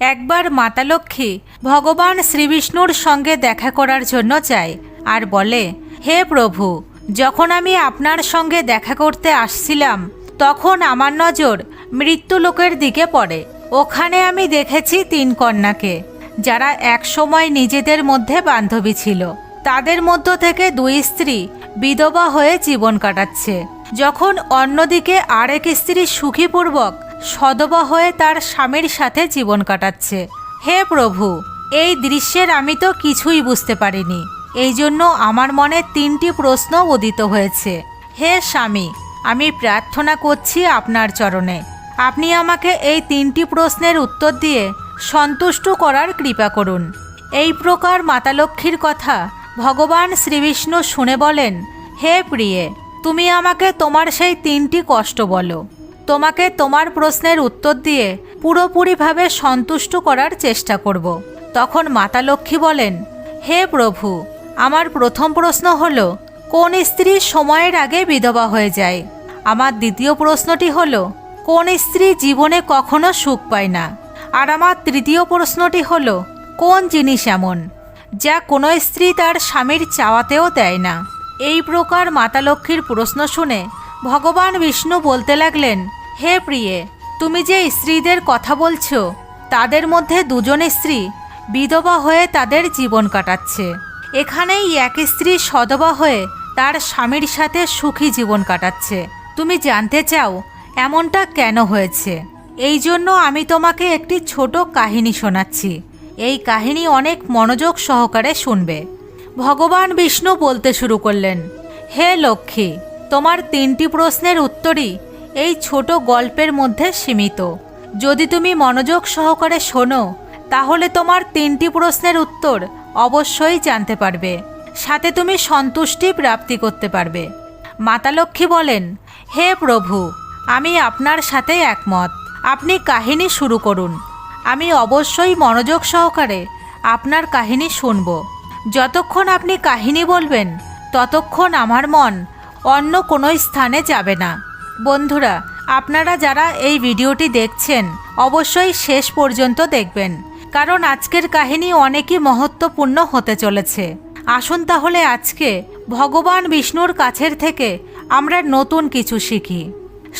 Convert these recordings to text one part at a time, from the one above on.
একবার মাতালক্ষ্মী ভগবান শ্রীবিষ্ণুর সঙ্গে দেখা করার জন্য চায় আর বলে, হে প্রভু, যখন আমি আপনার সঙ্গে দেখা করতে আসছিলাম, তখন আমার নজর মৃত্যুলোকের দিকে পড়ে। ওখানে আমি দেখেছি তিন কন্যাকে, যারা একসময় নিজেদের মধ্যে বান্ধবী ছিল। তাদের মধ্য থেকে দুই স্ত্রী বিধবা হয়ে জীবন কাটাচ্ছে। যখন অন্যদিকে আরেক স্ত্রী সুখীপূর্বক সদবা হয়ে তার স্বামীর সাথে জীবন কাটাচ্ছে। হে প্রভু, এই দৃশ্যের আমি তো কিছুই বুঝতে পারিনি। এই জন্য আমার মনে তিনটি প্রশ্ন উদিত হয়েছে। হে স্বামী, আমি প্রার্থনা করছি আপনার চরণে। আপনি আমাকে এই তিনটি প্রশ্নের উত্তর দিয়ে সন্তুষ্ট করার কৃপা করুন। এই প্রকার মাতালক্ষ্মীর কথা ভগবান শ্রীবিষ্ণু শুনে বলেন, হে প্রিয়ে, তুমি আমাকে তোমার সেই তিনটি কষ্ট বলো। তোমাকে তোমার প্রশ্নের উত্তর দিয়ে পুরোপুরিভাবে সন্তুষ্ট করার চেষ্টা করব। তখন মাতা লক্ষ্মী বলেন, হে প্রভু, আমার প্রথম প্রশ্ন হল, কোন স্ত্রী সময়ের আগে বিধবা হয়ে যায়? আমার দ্বিতীয় প্রশ্নটি হল, কোন স্ত্রী জীবনে কখনো সুখ পায় না? আর আমার তৃতীয় প্রশ্নটি হল, কোন জিনিস এমন, যা কোনো স্ত্রী তার স্বামীর চাওয়াতেও দেয় না? এই প্রকার মাতা লক্ষ্মীর প্রশ্ন শুনে ভগবান বিষ্ণু বলতে লাগলেন হে প্রিয়ে, তুমি যে স্ত্রীদের কথা বলছো, তাদের মধ্যে দুজন স্ত্রী, বিধবা হয়ে তাদের জীবন কাটাচ্ছে। এখানেই এক স্ত্রী সদবা হয়ে তার স্বামীর সাথে সুখী জীবন কাটাচ্ছে। তুমি জানতে চাও, এমনটা কেন হয়েছে? এই জন্য আমি তোমাকে একটি ছোট কাহিনী শোনাচ্ছি। এই কাহিনী অনেক মনোযোগ সহকারে শুনবে। ভগবান বিষ্ণু বলতে শুরু করলেন, হে লক্ষ্মী, তোমার তিনটি প্রশ্নের উত্তরই এই ছোট গল্পের মধ্যে সীমিত। যদি তুমি মনোযোগ সহকারে শোনো, তাহলে তোমার তিনটি প্রশ্নের উত্তর অবশ্যই জানতে পারবে। সাথে তুমি সন্তুষ্টি প্রাপ্তি করতে পারবে। মাতালক্ষ্মী বলেন, হে প্রভু, আমি আপনার সাথে একমত। আপনি কাহিনী শুরু করুন। আমি অবশ্যই মনোযোগ সহকারে আপনার কাহিনী শুনব। যতক্ষণ আপনি কাহিনী বলবেন, ততক্ষণ আমার মন অন্য কোনো স্থানে যাবে না। বন্ধুরা, আপনারা যারা এই ভিডিওটি দেখছেন, অবশ্যই শেষ পর্যন্ত দেখবেন। কারণ আজকের কাহিনী অনেকই মহত্বপূর্ণ হতে চলেছে। আসুন তাহলে আজকে ভগবান বিষ্ণুর কাছের থেকে আমরা নতুন কিছু শিখি।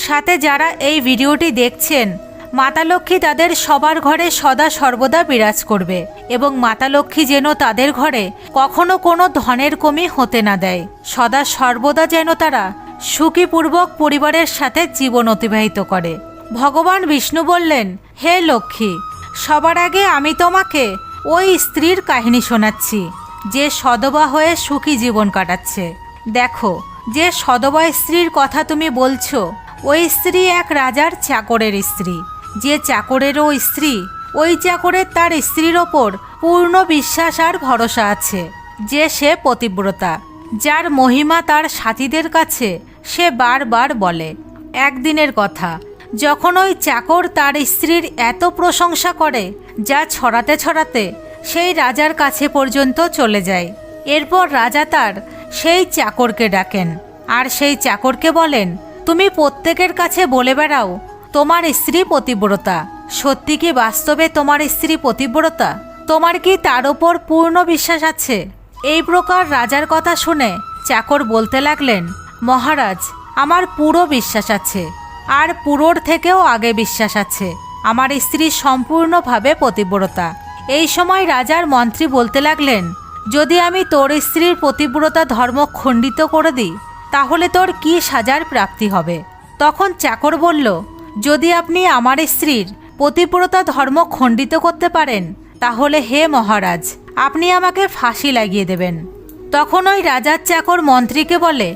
সাথে যারা এই ভিডিওটি দেখছেন, মাতা লক্ষ্মী তাদের সবার ঘরে সদা সর্বদা বিরাজ করবে এবং মাতা লক্ষ্মী যেন তাদের ঘরে কখনো কোনো ধনের কমি হতে না দেয়। সদা সর্বদা যেন তারা সুখীপূর্বক পরিবারের সাথে জীবন অতিবাহিত করে। ভগবান বিষ্ণু বললেন, হে লক্ষ্মী, সবার আগে আমি তোমাকে ওই স্ত্রীর কাহিনী শোনাচ্ছি, যে সদবা হয়ে সুখী জীবন কাটাচ্ছে। দেখো, যে সদবা স্ত্রীর কথা তুমি বলছো, ওই স্ত্রী এক রাজার চাকরের স্ত্রী। যে চাকরেরও স্ত্রী, ওই চাকরের তার স্ত্রীর ওপর পূর্ণ বিশ্বাস আর ভরসা আছে, যে সে পতিব্রতা। যার মহিমা তার সাথীদের কাছে, সে বারবার বলে, একদিনের কথা, যখন ওই চাকর তার স্ত্রীর এত প্রশংসা করে, যা ছড়াতে ছড়াতে সেই রাজার কাছে পর্যন্ত চলে যায়। এরপর রাজা তার সেই চাকরকে ডাকেন আর সেই চাকরকে বলেন, তুমি প্রত্যেকের কাছে বলে বেড়াও, তোমার স্ত্রী পতিব্রতা। সত্যি কি বাস্তবে তোমার স্ত্রী পতিব্রতা? তোমার কি তার ওপর পূর্ণ বিশ্বাস আছে? এই প্রকার রাজার কথা শুনে চাকর বলতে লাগলেন, মহারাজ, আমার পুরো বিশ্বাস আছে। আর পুরোর থেকেও আগে বিশ্বাস আছে। আমার স্ত্রী সম্পূর্ণভাবে পতিব্রতা। এই সময় রাজার মন্ত্রী বলতে লাগলেন, যদি আমি তোর স্ত্রীর পতিব্রতা ধর্ম খণ্ডিত করে দিই, তাহলে তোর কি সাজার প্রাপ্তি হবে? তখন চাকর বলল, যদি আপনি আমার স্ত্রীর পতিব্রতা ধর্ম খণ্ডিত করতে পারেন তাহলে হে মহারাজ, আপনি আমাকে ফাঁসি লাগিয়ে দেবেন। তখন ওই রাজার চাকর মন্ত্রীকে বলে,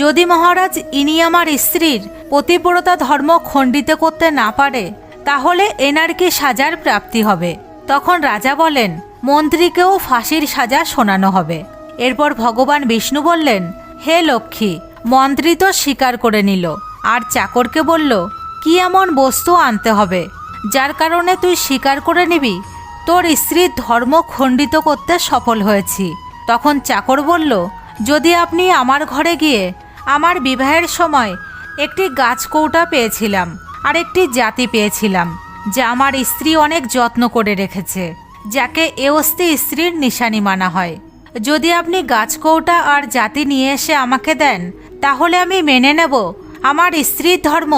যদি মহারাজ ইনি আমার স্ত্রীর পতিব্রতা ধর্ম খণ্ডিত করতে না পারে, তাহলে এনার কি সাজার প্রাপ্তি হবে? তখন রাজা বলেন, মন্ত্রীকেও ফাঁসির সাজা শোনানো হবে। এরপর ভগবান বিষ্ণু বললেন, হে লক্ষ্মী, মন্ত্রী তো স্বীকার করে নিল, আর চাকরকে বলল, কি এমন বস্তু আনতে হবে, যার কারণে তুই স্বীকার করে নিবি তোর স্ত্রীর ধর্ম খণ্ডিত করতে সফল হয়েছি। তখন চাকর বলল, যদি আপনি আমার ঘরে গিয়ে আমার বিবাহের সময় একটি গাছ কৌটা পেয়েছিলাম আর একটি জাতি পেয়েছিলাম, যা আমার স্ত্রী অনেক যত্ন করে রেখেছে, যাকে এওস্তি স্ত্রীর নিশানি মানা হয়। যদি আপনি গাছকৌটা আর জাতি নিয়ে এসে আমাকে দেন, তাহলে আমি মেনে নেব, আমার স্ত্রীর ধর্ম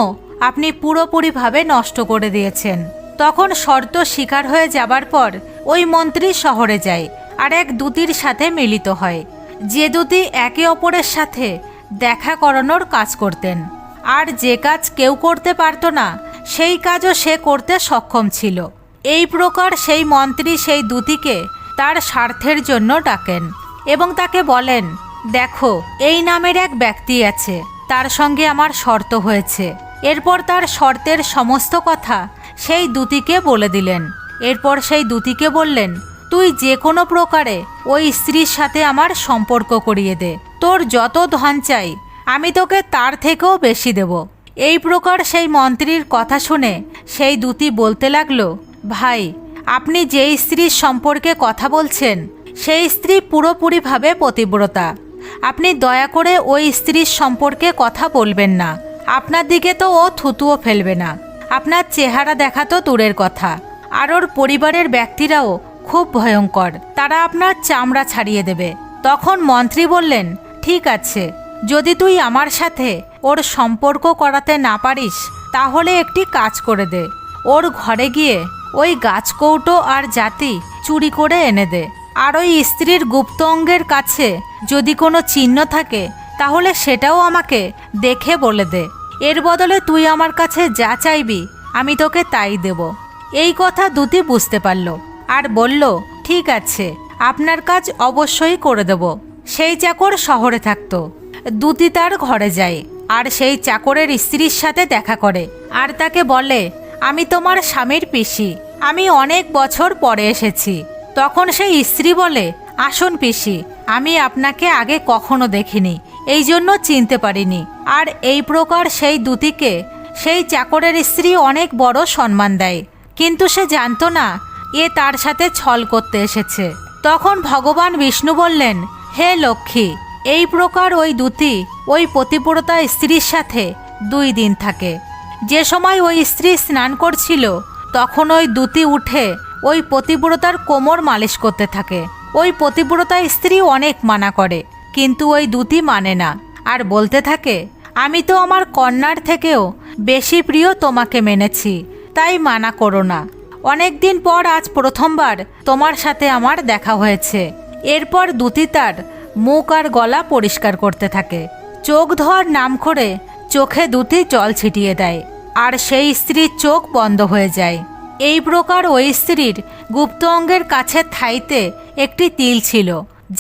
আপনি পুরোপুরিভাবে নষ্ট করে দিয়েছেন। তখন শর্ত শিকার হয়ে যাবার পর ওই মন্ত্রী শহরে যায় আর এক দূতির সাথে মিলিত হয়। যে দুটি একে অপরের সাথে দেখা করানোর কাজ করতেন। আর যে কাজ কেউ করতে পারতো না, সেই কাজও সে করতে সক্ষম ছিল। এই প্রকার সেই মন্ত্রী সেই দূতিকে তার স্বার্থের জন্য ডাকেন এবং তাকে বলেন, দেখো, এই নামের এক ব্যক্তি আছে। তার সঙ্গে আমার শর্ত হয়েছে। এরপর তার শর্তের সমস্ত কথা সেই দূতিকে বলে দিলেন। এরপর সেই দূতিকে বললেন, তুই যে কোনো প্রকারে ওই স্ত্রীর সাথে আমার সম্পর্ক করিয়ে দে। তোর যত ধন চাই, আমি তোকে তার থেকেও বেশি দেব। এই প্রকার সেই মন্ত্রীর কথা শুনে সেই দূতি বলতে লাগল, ভাই, আপনি যেই স্ত্রীর সম্পর্কে কথা বলছেন, সেই স্ত্রী পুরোপুরিভাবে পতিব্রতা। আপনি দয়া করে ওই স্ত্রীর সম্পর্কে কথা বলবেন না। আপনার দিকে তো ও থুতুও ফেলবে না। আপনার চেহারা দেখা তো দূরের কথা। আর ওর পরিবারের ব্যক্তিরাও খুব ভয়ঙ্কর। তারা আপনার চামড়া ছাড়িয়ে দেবে। তখন মন্ত্রী বললেন, ঠিক আছে। যদি তুই আমার সাথে ওর সম্পর্ক করাতে না পারিস, তাহলে একটি কাজ করে দে। ওর ঘরে গিয়ে ওই গাছকৌটো আর জাতি চুরি করে এনে দে। আর ওই স্ত্রীর গুপ্ত অঙ্গের কাছে যদি কোনো চিহ্ন থাকে, তাহলে সেটাও আমাকে দেখে বলে দে। এর বদলে তুই আমার কাছে যা চাইবি, আমি তোকে তাই দেব। এই কথা দুটি বুঝতে পারল আর বলল, ঠিক আছে, আপনার কাজ অবশ্যই করে দেব। সেই চাকর শহরে থাকতো। দুতি তার ঘরে যায় আর সেই চাকরের স্ত্রীর সাথে দেখা করে আর তাকে বলে, আমি তোমার স্বামীর পিসি, আমি অনেক বছর পরে এসেছি। তখন সেই স্ত্রী বলে, আসুন পিসি, আমি আপনাকে আগে কখনো দেখিনি, এই জন্য চিনতে পারিনি। আর এই প্রকার সেই দুতিকে, সেই চাকরের স্ত্রী অনেক বড় সম্মান দেয়। কিন্তু সে জানতো না, এ তার সাথে ছল করতে এসেছে। তখন ভগবান বিষ্ণু বললেন, হে লক্ষ্মী, এই প্রকার ওই দুতি ওই পতিব্রতা স্ত্রীর সাথে দুই দিন থাকে। যে সময় ওই স্ত্রী স্নান করছিল, তখন ওই দুতি উঠে ওই পতিব্রতার কোমর মালিশ করতে থাকে। ওই পতিব্রতা স্ত্রী অনেক মানা করে, কিন্তু ওই দুতি মানে না। আর বলতে থাকে আমি তো আমার কন্যার থেকেও বেশি প্রিয় তোমাকে মেনেছি, তাই মানা করো না। অনেকদিন পর আজ প্রথমবার তোমার সাথে আমার দেখা হয়েছে। এরপর দুতি তার মুখ আর গলা পরিষ্কার করতে থাকে। চোখ ধোয়ার নাম করে চোখে দুটি জল ছিটিয়ে দেয়, আর সেই স্ত্রীর চোখ বন্ধ হয়ে যায়। এই প্রকার ওই স্ত্রীর গুপ্ত অঙ্গের কাছে থাইতে একটি তিল ছিল,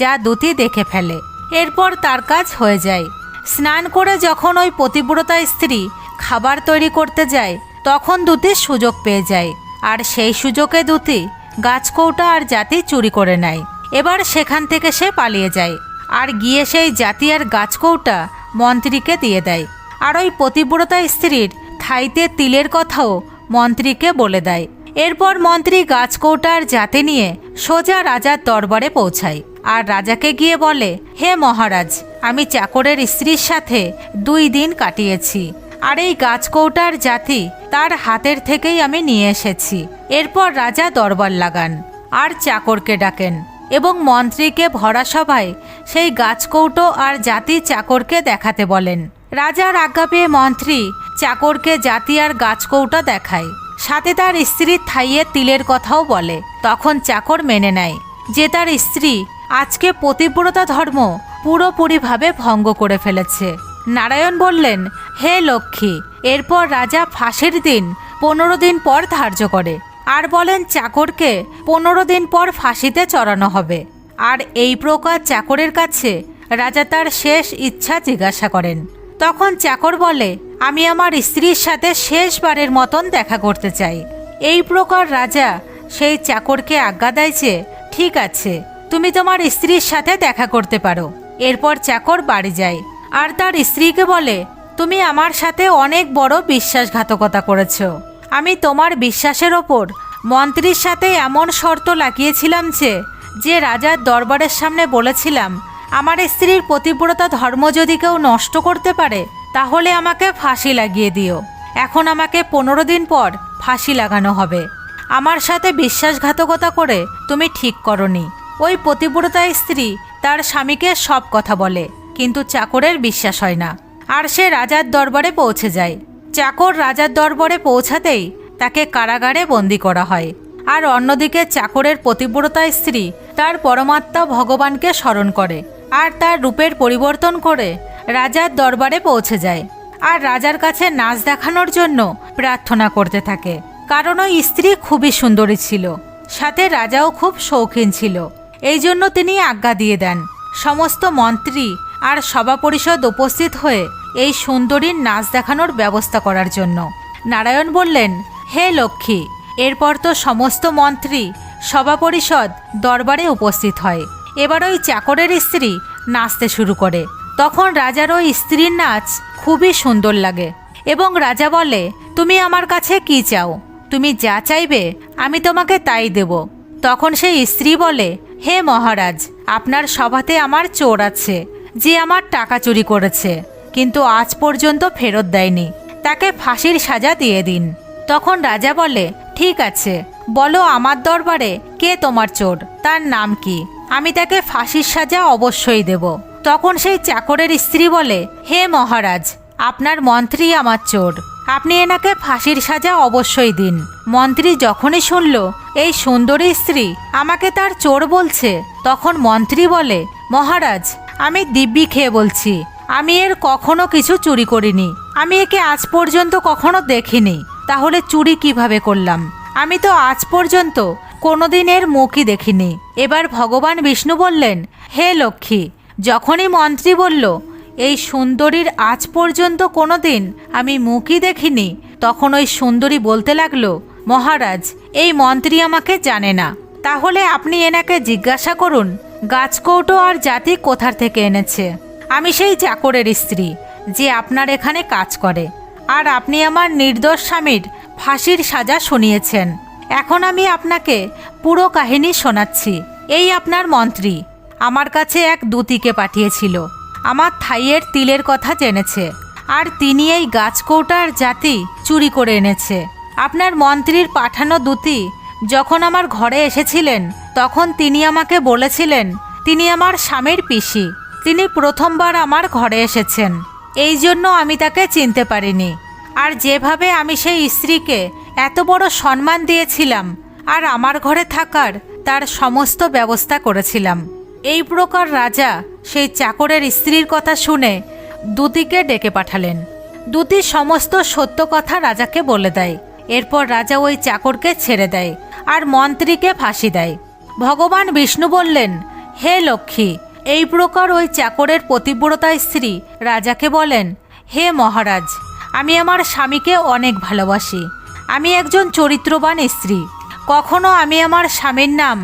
যা দুটি দেখে ফেলে। এরপর তার কাজ হয়ে যায়। স্নান করে যখন ওই পতিব্রতা স্ত্রী খাবার তৈরি করতে যায়, তখন দুটি সুযোগ পেয়ে যায়। আর সেই সুযোগে দুটি গাছকৌটা আর জাতি চুরি করে নেয়। এবার সেখান থেকে সে পালিয়ে যায়। আর গিয়ে সেই জাতি আর গাছকৌটা মন্ত্রীকে দিয়ে দেয়। আর ওই পতিব্রতা স্ত্রীর থাইতে তিলের কথাও মন্ত্রীকে বলে দেয়। এরপর মন্ত্রী গাছকৌটার জাতি নিয়ে সোজা রাজার দরবারে পৌঁছায়। আর রাজাকে গিয়ে বলে, হে মহারাজ, আমি চাকরের স্ত্রীর সাথে দুই দিন কাটিয়েছি, আর এই গাছকৌটার জাতি তার হাতের থেকেই আমি নিয়ে এসেছি। এরপর রাজা দরবার লাগান, আর চাকরকে ডাকেন এবং মন্ত্রীকে ভরা সভায় সেই গাছকৌটো আর জাতি চাকরকে দেখাতে বলেন। রাজার আজ্ঞা পেয়ে মন্ত্রী চাকরকে জাতি আর গাছকৌটা দেখায়। সাথে তার স্ত্রীর থাইয়ে তিলের কথাও বলে। তখন চাকর মেনে নেয় যে তার স্ত্রী আজকে পতিব্রতা ধর্ম পুরোপুরিভাবে ভঙ্গ করে ফেলেছে। নারায়ণ বললেন, হে লক্ষ্মী, এরপর রাজা ফাঁসির দিন পনেরো দিন পর ধার্য করে, আর বলেন চাকরকে পনেরো দিন পর ফাঁসিতে চড়ানো হবে। আর এই প্রকার চাকরের কাছে রাজা তার শেষ ইচ্ছা জিজ্ঞাসা করেন। তখন চাকর বলে, আমি আমার স্ত্রীর সাথে শেষবারের মতন দেখা করতে চাই। এই প্রকার রাজা সেই চাকরকে আজ্ঞা দেয় যে, ঠিক আছে তুমি তোমার স্ত্রীর সাথে দেখা করতে পারো। এরপর চাকর বাড়ি যায়। আর তার স্ত্রীকে বলে, তুমি আমার সাথে অনেক বড় বিশ্বাসঘাতকতা করেছ। আমি তোমার বিশ্বাসের ওপর মন্ত্রীর সাথে এমন শর্ত লাগিয়েছিলাম যে যে রাজার দরবারের সামনে বলেছিলাম, আমার স্ত্রীর পতিব্রতা ধর্ম যদি কেউ নষ্ট করতে পারে, তাহলে আমাকে ফাঁসি লাগিয়ে দিও। এখন আমাকে পনেরো দিন পর ফাঁসি লাগানো হবে। আমার সাথে বিশ্বাসঘাতকতা করে তুমি ঠিক করনি। ওই পতিব্রতা স্ত্রী তার স্বামীকে সব কথা বলে, কিন্তু চাকরের বিশ্বাস হয় না। আর সে রাজার দরবারে পৌঁছে যায়। চাকর রাজার দরবারে পৌঁছাতেই তাকে কারাগারে বন্দি করা হয়। আর অন্যদিকে চাকরের পতিব্রতা স্ত্রী তার পরমাত্মা ভগবানকে স্মরণ করে আর তার রূপের পরিবর্তন করে রাজার দরবারে পৌঁছে যায়। আর রাজার কাছে নাচ দেখানোর জন্য প্রার্থনা করতে থাকে। কারণ ওই স্ত্রী খুবই সুন্দরী ছিল। সাথে রাজাও খুব শৌখিন ছিল। এই জন্য তিনি আজ্ঞা দিয়ে দেন। সমস্ত মন্ত্রী আর সভা পরিষদ উপস্থিত হয়ে এই সুন্দরীর নাচ দেখানোর ব্যবস্থা করার জন্য। নারায়ণ বললেন, হে লক্ষ্মী, এরপর তো সমস্ত মন্ত্রী সভা পরিষদ দরবারে উপস্থিত হয়। এবার ওই চাকরের স্ত্রী নাচতে শুরু করে। তখন রাজার ওই স্ত্রীর নাচ খুবই সুন্দর লাগে এবং রাজা বলে, তুমি আমার কাছে কি চাও? তুমি যা চাইবে, আমি তোমাকে তাই দেব। তখন সেই স্ত্রী বলে হে মহারাজ, আপনার সভাতে আমার চোর আছে, যে আমার টাকা চুরি করেছে, কিন্তু আজ পর্যন্ত ফেরত দেয়নি। তাকে ফাঁসির সাজা দিয়ে দিন। তখন রাজা বলে, ঠিক আছে, বলো আমার দরবারে কে তোমার চোর, তার নাম কি? আমি তাকে ফাঁসির সাজা অবশ্যই দেব। তখন সেই চাকরের স্ত্রী বলে, হে মহারাজ, আপনার মন্ত্রী আমার চোর। আপনি এনাকে ফাঁসির সাজা অবশ্যই দিন। মন্ত্রী যখনই শুনল, এই সুন্দরী স্ত্রী আমাকে তার চোর বলছে। তখন মন্ত্রী বলে, মহারাজ, আমি দিব্যি খেয়ে বলছি, আমি এর কখনো কিছু চুরি করিনি। আমি একে আজ পর্যন্ত কখনো দেখিনি। তাহলে চুরি কীভাবে করলাম? আমি তো আজ পর্যন্ত কোনোদিন এর মুখই দেখিনি। এবার ভগবান বিষ্ণু বললেন, হে লক্ষ্মী। যখনই মন্ত্রী বলল এই সুন্দরীর আজ পর্যন্ত কোনো দিন আমি মুখই দেখিনি। তখন ওই সুন্দরী বলতে লাগল, মহারাজ, এই মন্ত্রী আমাকে জানে না। তাহলে আপনি এনাকে জিজ্ঞাসা করুন, গাছকৌটো আর জাতি কোথার থেকে এনেছে? আমি সেই চাকরের স্ত্রী, যে আপনার এখানে কাজ করে। আর আপনি আমার নির্দোষ স্বামীর ফাঁসির সাজা শুনিয়েছেন। এখন আমি আপনাকে পুরো কাহিনী শোনাচ্ছি। এই আপনার মন্ত্রী আমার কাছে এক দূতিকে পাঠিয়েছিল। আমার থাইয়ের তিলের কথা জেনেছে। আর তিনি এই গাছকৌটার জাতি চুরি করে এনেছে। আপনার মন্ত্রীর পাঠানো দূতি যখন আমার ঘরে এসেছিলেন, তখন তিনি আমাকে বলেছিলেন, তিনি আমার স্বামীর পিসি। তিনি প্রথমবার আমার ঘরে এসেছেন। এই জন্য আমি তাকে চিনতে পারিনি। আর যেভাবে আমি সেই স্ত্রীকে এত বড় সম্মান দিয়েছিলাম আর আমার ঘরে থাকার তার সমস্ত ব্যবস্থা করেছিলাম। এই প্রকার রাজা সেই চাকরের স্ত্রীর কথা শুনে দুতিকে ডেকে পাঠালেন। দূতি সমস্ত সত্য কথা রাজাকে বলে দেয়। এরপর রাজা ওই চাকরকে ছেড়ে দেয় আর মন্ত্রীকে ফাঁসি দেয়। ভগবান বিষ্ণু বললেন, হে লক্ষ্মী, এই প্রকার ওই চাকরের পতিব্রতা স্ত্রী রাজাকে বলেন, হে মহারাজ, আমি আমার স্বামীকে অনেক ভালোবাসি। আমি একজন চরিত্রবান স্ত্রী। কখনো আমি আমার স্বামীর নাম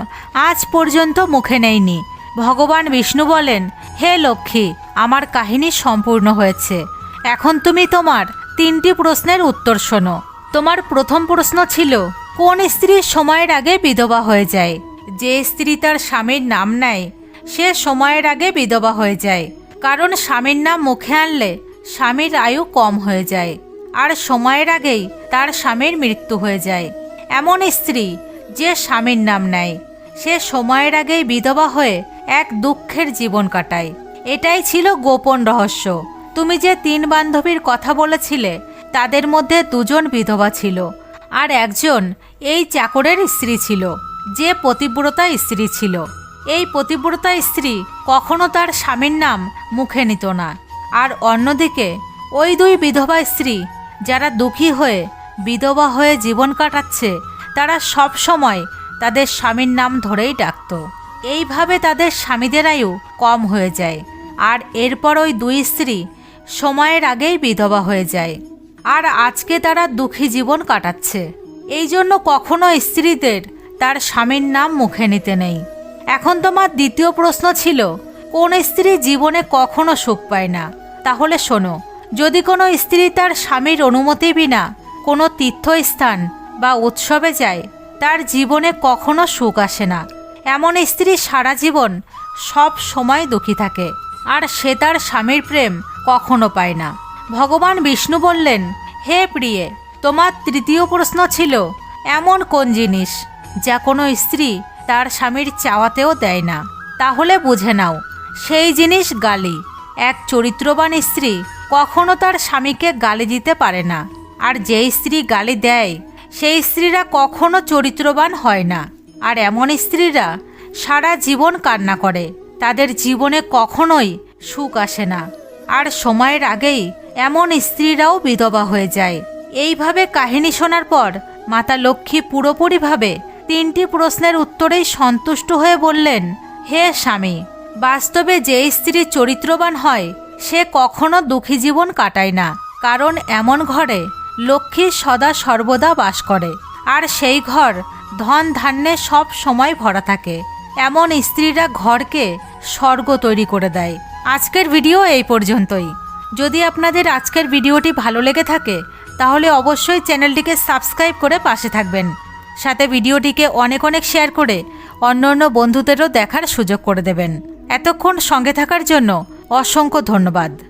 আজ পর্যন্ত মুখে নেইনি। ভগবান বিষ্ণু বলেন, হে লক্ষ্মী, আমার কাহিনী সম্পূর্ণ হয়েছে। এখন তুমি তোমার তিনটি প্রশ্নের উত্তর শোনো। তোমার প্রথম প্রশ্ন ছিল, কোন স্ত্রী সময়ের আগে বিধবা হয়ে যায়? যে স্ত্রী তার স্বামীর নাম নেয়, সে সময়ের আগে বিধবা হয়ে যায়। কারণ স্বামীর নাম মুখে আনলে স্বামীর আয়ু কম হয়ে যায়, আর সময়ের আগেই তার স্বামীর মৃত্যু হয়ে যায়। এমন স্ত্রী যে স্বামীর নাম নেয়, সে সময়ের আগেই বিধবা হয়ে এক দুঃখের জীবন কাটায়। এটাই ছিল গোপন রহস্য। তুমি যে তিন বান্ধবীর কথা বলেছিলে, তাদের মধ্যে দুজন বিধবা ছিল আর একজন এই চাকরের স্ত্রী ছিল, যে পতিব্রতা স্ত্রী ছিল। এই পতিব্রতা স্ত্রী কখনো তার স্বামীর নাম মুখে নিত না। আর অন্যদিকে, ওই দুই বিধবা স্ত্রী যারা দুঃখী হয়ে, বিধবা হয়ে জীবন কাটাচ্ছে, তারা সব সময় তাদের স্বামীর নাম ধরেই ডাকত। এইভাবে তাদের স্বামীদের আয়ু কম হয়ে যায়। আর এরপর ওই দুই স্ত্রী সময়ের আগেই বিধবা হয়ে যায়। আর আজকে তারা দুঃখী জীবন কাটাচ্ছে। এই জন্য কখনো স্ত্রীদের তার স্বামীর নাম মুখে নিতে নেই। এখন তোমার দ্বিতীয় প্রশ্ন ছিল, কোন স্ত্রী জীবনে কখনো সুখ পায় না? তাহলে শোনো, যদি কোনো স্ত্রী তার স্বামীর অনুমতি বিনা কোনো তীর্থস্থান বা উৎসবে যায়, তার জীবনে কখনো সুখ আসে না। এমন স্ত্রী সারা জীবন সব সময় দুঃখী থাকে। আর সে তার স্বামীর প্রেম কখনো পায় না। ভগবান বিষ্ণু বললেন, হে প্রিয়ে, তোমার তৃতীয় প্রশ্ন ছিল, এমন কোন জিনিস যা কোনো স্ত্রী তার স্বামীর চাওয়াতেও দেয় না? তাহলে বুঝে নাও, সেই জিনিস গালি। এক চরিত্রবান স্ত্রী কখনো তার স্বামীকে গালি দিতে পারে না। আর যেই স্ত্রী গালি দেয়, সেই স্ত্রীরা কখনো চরিত্রবান হয় না। আর এমন স্ত্রীরা সারা জীবন কান্না করে। তাদের জীবনে কখনোই সুখ আসে না। আর সময়ের আগেই এমন স্ত্রীরাও বিধবা হয়ে যায়। এইভাবে কাহিনী শোনার পর মাতা লক্ষ্মী পুরোপুরিভাবে তিনটি প্রশ্নের উত্তরেই সন্তুষ্ট হয়ে বললেন, হে স্বামী, বাস্তবে যে স্ত্রী চরিত্রবান হয়, সে কখনো দুঃখী জীবন কাটায় না। কারণ এমন ঘরে লক্ষ্মী সদা সর্বদা বাস করে। আর সেই ঘর ধন ধান্যে সব সময় ভরা থাকে। এমন স্ত্রীরা ঘরকে স্বর্গ তৈরি করে দেয়। আজকের ভিডিও এই পর্যন্তই। যদি আপনাদের আজকের ভিডিওটি ভালো লেগে থাকে, তাহলে অবশ্যই চ্যানেলটিকে সাবস্ক্রাইব করে পাশে থাকবেন। সাথে ভিডিওটিকে অনেক অনেক শেয়ার করে অন্য অন্য বন্ধুদেরও দেখার সুযোগ করে দেবেন। এতক্ষণ সঙ্গে থাকার জন্য অসংখ্য ধন্যবাদ।